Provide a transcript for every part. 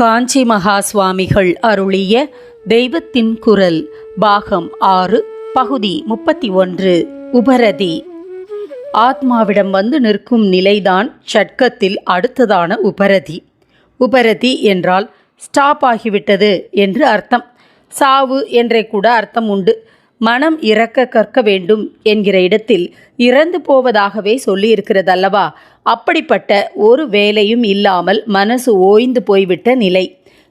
காஞ்சி மகா சுவாமிகள் அருளிய தெய்வத்தின் குரல் பாகம் ஆறு பகுதி முப்பத்தி ஒன்று உபரதி. ஆத்மாவிடம் வந்து நிற்கும் நிலைதான் சட்கத்தில் அடுத்ததான உபரதி. உபரதி என்றால் ஸ்டாப் ஆகிவிட்டது என்று அர்த்தம். சாவு என்றே கூட அர்த்தம் உண்டு. மனம் இறக்க கற்க வேண்டும் என்கிற இடத்தில் இறந்து போவதாகவே சொல்லியிருக்கிறது அல்லவா அப்படிப்பட்ட ஒரு வேலையும் இல்லாமல் மனசு ஓய்ந்து போய்விட்ட நிலை.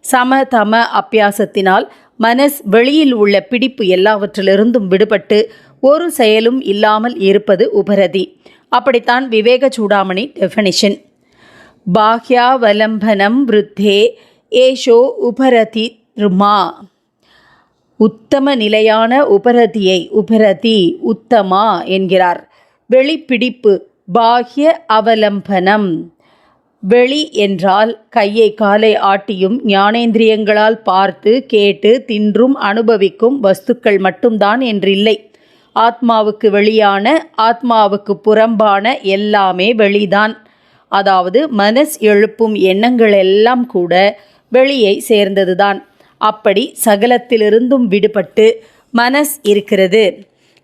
சம தம அப்பியாசத்தினால் மனஸ் வெளியில் உள்ள பிடிப்பு எல்லாவற்றிலிருந்தும் விடுபட்டு ஒரு செயலும் இல்லாமல் இருப்பது உபரதி. அப்படித்தான் விவேக சூடாமணி டெஃபனிஷன் பாஹ்யாவலம்பனம் விருத்தே ஏஷோ உபரதி ருமா. உத்தம நிலையான உபரதியை உபரதி உத்தமா என்கிறார். வெளிப்பிடிப்பு பாஹ்ய அவலம்பனம். வெளி என்றால் கையை காலை ஆட்டியும் ஞானேந்திரியங்களால் பார்த்து கேட்டு தின்றும் அனுபவிக்கும் வஸ்துக்கள் மட்டும்தான் என்றில்லை. ஆத்மாவுக்கு வெளியான ஆத்மாவுக்கு புறம்பான எல்லாமே வெளிதான். அதாவது மனஸ் எழுப்பும் எண்ணங்கள் எல்லாம் கூட வெளியை சேர்ந்ததுதான். அப்படி சகலத்திலிருந்தும் விடுபட்டு மனஸ் இருக்கிறது.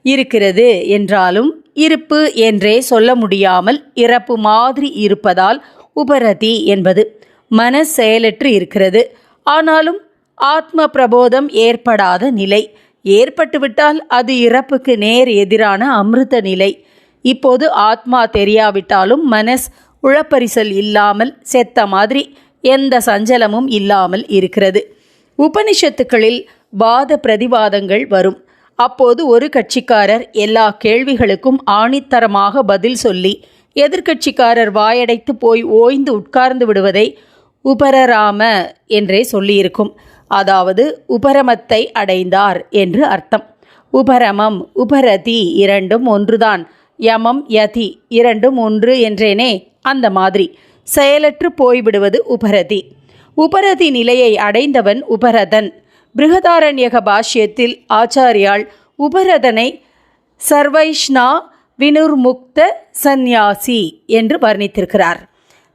இருக்கிறது என்றாலும் இருப்பு என்றே சொல்ல முடியாமல் இறப்பு மாதிரி இருப்பதால் உபரதி என்பது மனஸ் செயலற்று இருக்கிறது. ஆனாலும் ஆத்ம பிரபோதம் ஏற்படாத நிலை. ஏற்பட்டுவிட்டால் அது இறப்புக்கு நேர் எதிரான அமிர்த நிலை. இப்போது ஆத்மா தெரியாவிட்டாலும் மனஸ் உழப்பரிசல் இல்லாமல் செத்த மாதிரி எந்த சஞ்சலமும் இல்லாமல் இருக்கிறது. உபனிஷத்துக்களில் வாத பிரதிவாதங்கள் வரும். அப்போது ஒரு கட்சிக்காரர் எல்லா கேள்விகளுக்கும் ஆணித்தரமாக பதில் சொல்லி எதிர்க்கட்சிக்காரர் வாயடைத்து போய் ஓய்ந்து உட்கார்ந்து விடுவதை உபரராம என்றே சொல்லியிருக்கும். அதாவது உபரமத்தை அடைந்தார் என்று அர்த்தம். உபரமம் உபரதி இரண்டும் ஒன்றுதான். யமம் யதி இரண்டும் ஒன்று என்றேனே அந்த மாதிரி. செயலற்று போய்விடுவது உபரதி. உபரதி நிலையை அடைந்தவன் உபரதன். பிருகதாரண்யக பாஷ்யத்தில் ஆச்சாரியால் உபரதனை சர்வைஷ்ணா வினுர்முக்த சந்நியாசி என்று வர்ணித்திருக்கிறார்.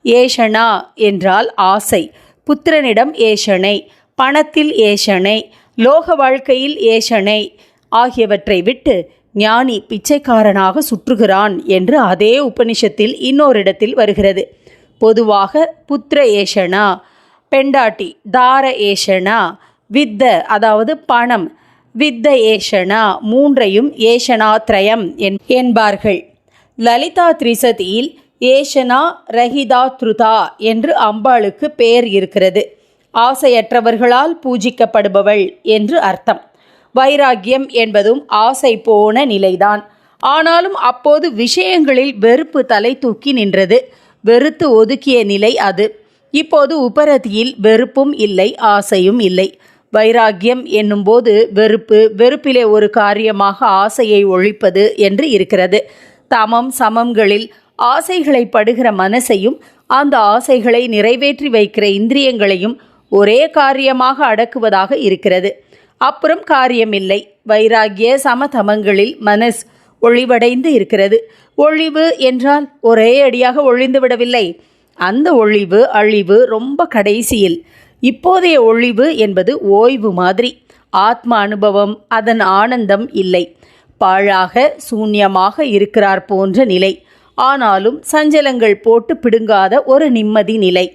ஏஷனா என்றால் ஆசை. புத்திரனிடம் ஏஷனை பணத்தில் ஏஷனை லோக வாழ்க்கையில் ஏஷனை ஆகியவற்றை விட்டு ஞானி பிச்சைக்காரனாக சுற்றுகிறான் என்று அதே உபனிஷத்தில் இன்னொரிடத்தில் வருகிறது. பொதுவாக புத்திர ஏஷனா பெண்டாட்டி தார ஏஷனா வித்த அதாவது பணம் வித்த ஏஷனா மூன்றையும் ஏஷனா திரயம் என்பார்கள். லலிதா திரிசதியில் ஏஷனா ரஹிதா த்ருதா என்று அம்பாளுக்கு பெயர் இருக்கிறது. ஆசையற்றவர்களால் பூஜிக்கப்படுபவள் என்று அர்த்தம். வைராக்கியம் என்பதும் ஆசை போன நிலைதான். ஆனாலும் அப்போது விஷயங்களில் வெறுப்பு தலை தூக்கி நின்றது. வெறுத்து ஒதுக்கிய நிலை அது. இப்போது உபரதியில் வெறுப்பும் இல்லை ஆசையும் இல்லை. வைராக்கியம் என்னும்போது வெறுப்பு வெறுப்பிலே ஒரு காரியமாக ஆசையை ஒழிப்பது என்று இருக்கிறது. தமம் சமங்களில் ஆசைகளை படுகிற மனசையும் அந்த ஆசைகளை நிறைவேற்றி வைக்கிற இந்திரியங்களையும் ஒரே காரியமாக அடக்குவதாக இருக்கிறது. அப்புறம் காரியமில்லை வைராகிய சமதமங்களில் மனஸ் ஒளிவடைந்து இருக்கிறது. ஒழிவு என்றால் ஒரே அடியாக ஒழிந்து விடவில்லை. அந்த ஒழிவு அழிவு ரொம்ப கடைசியில். இப்போதைய ஒழிவு என்பது ஓய்வு மாதிரி. ஆத்ம அனுபவம் அதன் ஆனந்தம் இல்லை. பாழாக சூன்யமாக இருக்கிறார் போன்ற நிலை. ஆனாலும் சஞ்சலங்கள் போட்டு பிடுங்காத ஒரு நிம்மதி நிலை.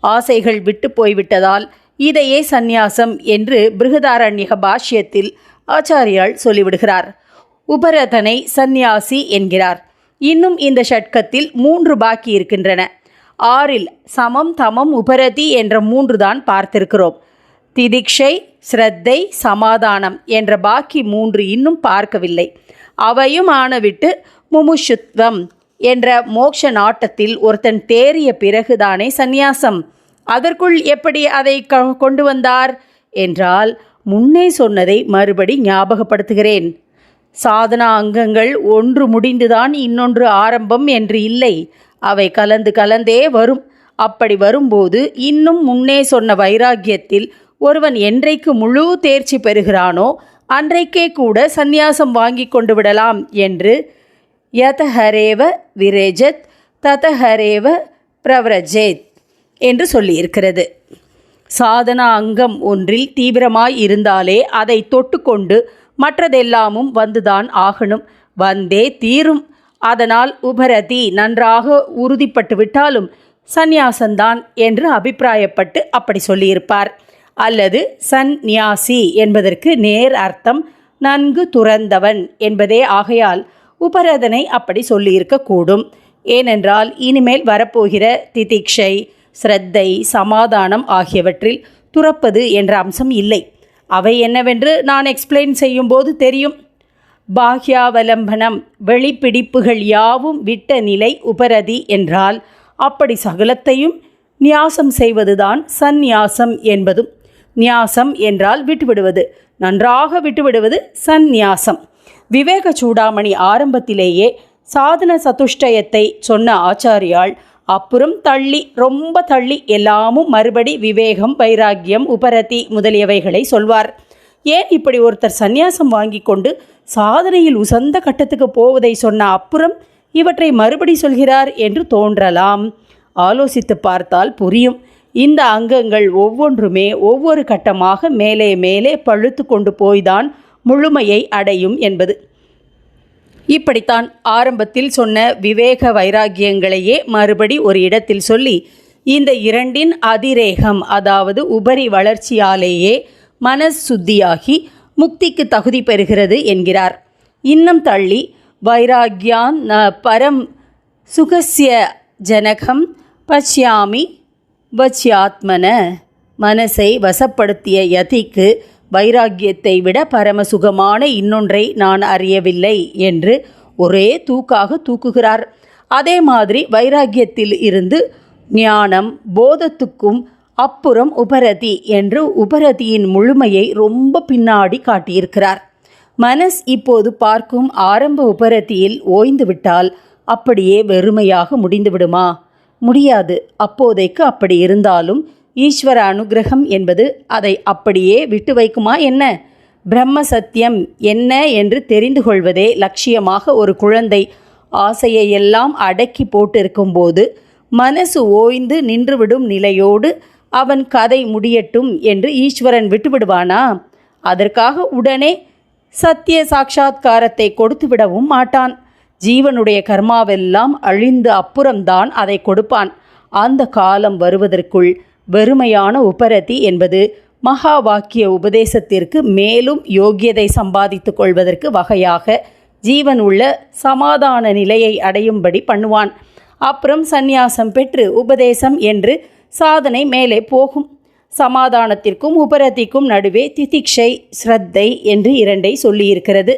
ஆசைகள் விட்டு போய்விட்டதால் இதையே சந்நியாசம் என்று பிருகதாரண்யக பாஷ்யத்தில் ஆச்சாரியால் சொல்லிவிடுகிறார். உபரதனை சந்நியாசி என்கிறார். இன்னும் இந்த ஷட்கத்தில் மூன்று பாக்கி இருக்கின்றன. ஆறில் சமம் தமம் உபரதி என்ற மூன்று தான் பார்த்திருக்கிறோம். திதிக்ஷை ஸ்ரத்தை சமாதானம் என்ற பாக்கி மூன்று இன்னும் பார்க்கவில்லை. அவையும் ஆனவிட்டு முமுஷுத்வம் என்ற மோக்ஷ நாட்டத்தில் ஒருத்தன் தேறிய பிறகுதானே சந்நியாசம். அதற்குள் எப்படி அதை கொண்டு வந்தார்? என்றால் முன்னே சொன்னதை மறுபடி ஞாபகப்படுத்துகிறேன். சாதனா அங்கங்கள் ஒன்று முடிந்துதான் இன்னொன்று ஆரம்பம் என்று இல்லை. அவை கலந்து கலந்தே வரும். அப்படி வரும்போது இன்னும் முன்னே சொன்ன வைராக்கியத்தில் ஒருவன் என்றைக்கு முழு தேர்ச்சி பெறுகிறானோ அன்றைக்கே கூட சந்நியாசம் வாங்கி கொண்டு விடலாம் என்று யதஹரேவ விரேஜத் ததஹரேவ பிரவ்ரஜேத் என்று சொல்லியிருக்கிறது. சாதனா அங்கம் ஒன்றில் தீவிரமாய் இருந்தாலே அதை தொட்டுக்கொண்டு மற்றதெல்லாமும் வந்துதான் ஆகணும். வந்தே தீரும். அதனால் உபரதி நன்றாக உறுதிப்பட்டு விட்டாலும் சந்நியாசந்தான் என்று அபிப்பிராயப்பட்டு அப்படி சொல்லியிருப்பார். அல்லது சந்நியாசி என்பதற்கு நேர் அர்த்தம் நன்கு துறந்தவன் என்பதே ஆகையால் உபரதனை அப்படி சொல்லியிருக்கக்கூடும். ஏனென்றால் இனிமேல் வரப்போகிற திதிக்ஷை ஸ்ரத்தை சமாதானம் ஆகியவற்றில் துறப்பது என்ற அம்சம் இல்லை. அவை என்னவென்று நான் எக்ஸ்பிளைன் செய்யும்போது தெரியும். பாக்யாவலம்பனம் வெளிப்பிடிப்புகள் யாவும் விட்ட நிலை உபரதி என்றால் அப்படி சகலத்தையும் நியாசம் செய்வதுதான் சந்நியாசம் என்பதும். நியாசம் என்றால் விட்டுவிடுவது நன்றாக விட்டுவிடுவது சந்நியாசம். விவேக சூடாமணி ஆரம்பத்திலேயே சாதன சதுஷ்டயத்தை சொன்ன ஆச்சாரியால் அப்புறம் தள்ளி ரொம்ப தள்ளி எல்லாமும் மறுபடி விவேகம் வைராக்கியம் உபரதி முதலியவைகளை சொல்வார். ஏன் இப்படி ஒருத்தர் சந்நியாசம் வாங்கி கொண்டு சாதனையில் உசந்த கட்டத்துக்கு போவதை சொன்ன அப்புறம் இவற்றை மறுபடி சொல்கிறார் என்று தோன்றலாம். ஆலோசித்து பார்த்தால் புரியும். இந்த அங்கங்கள் ஒவ்வொன்றுமே ஒவ்வொரு கட்டமாக மேலே மேலே பழுத்து கொண்டு போய்தான் முழுமையை அடையும் என்பது. இப்படித்தான் ஆரம்பத்தில் சொன்ன விவேக வைராக்கியங்களையே மறுபடி ஒரு இடத்தில் சொல்லி இந்த இரண்டின் அதிரேகம் அதாவது உபரி வளர்ச்சியாலேயே மனசுத்தியாகி முக்திக்கு தகுதி பெறுகிறது என்கிறார். இன்னும் தள்ளி வைராகியான் பரம் சுகஸ்ய ஜனகம் பச்யாமி வச்சியாத்மன மனசை வசப்படுத்திய யதிக்கு வைராக்கியத்தை விட பரம சுகமான இன்னொன்றை நான் அறியவில்லை என்று ஒரே தூக்காக தூக்குகிறார். அதே மாதிரி வைராக்கியத்தில் இருந்து ஞானம் போதத்துக்கும் அப்புறம் உபரதி என்று உபரதியின் முழுமையை ரொம்ப பின்னாடி காட்டியிருக்கிறார். மனஸ் இப்போது பார்க்கும் ஆரம்ப உபரத்தியில் ஓய்ந்துவிட்டால் அப்படியே வெறுமையாக முடிந்துவிடுமா? முடியாது. அப்போதைக்கு அப்படி இருந்தாலும் ஈஸ்வர அனுகிரகம் என்பது அதை அப்படியே விட்டு வைக்குமா என்ன? பிரம்ம சத்தியம் என்ன என்று தெரிந்து கொள்வதே லட்சியமாக ஒரு குழந்தை ஆசையை எல்லாம் அடக்கி போட்டிருக்கும்போது மனசு ஓய்ந்து நின்றுவிடும் நிலையோடு அவன் கதை முடியட்டும் என்று ஈஸ்வரன் விட்டுவிடுவானா? அதற்காக உடனே சத்திய சாட்சா்காரத்தை கொடுத்து விடவும் மாட்டான். ஜீவனுடைய கர்மாவெல்லாம் அழிந்து அப்புறம்தான் அதை கொடுப்பான். அந்த காலம் வருவதற்குள் வெறுமையான உபரதி என்பது மகா வாக்கிய உபதேசத்திற்கு மேலும் யோக்கியதை சம்பாதித்து கொள்வதற்கு வகையாக ஜீவன் உள்ள சமாதான நிலையை அடையும்படி பண்ணுவான். அப்புறம் சந்நியாசம் பெற்று உபதேசம் என்று சாதனை மேலே போகும். சமாதானத்திற்கும் உபரத்திற்கும் நடுவே திதிக்ஷை ஸ்ரத்தை என்று இரண்டை சொல்லியிருக்கிறது.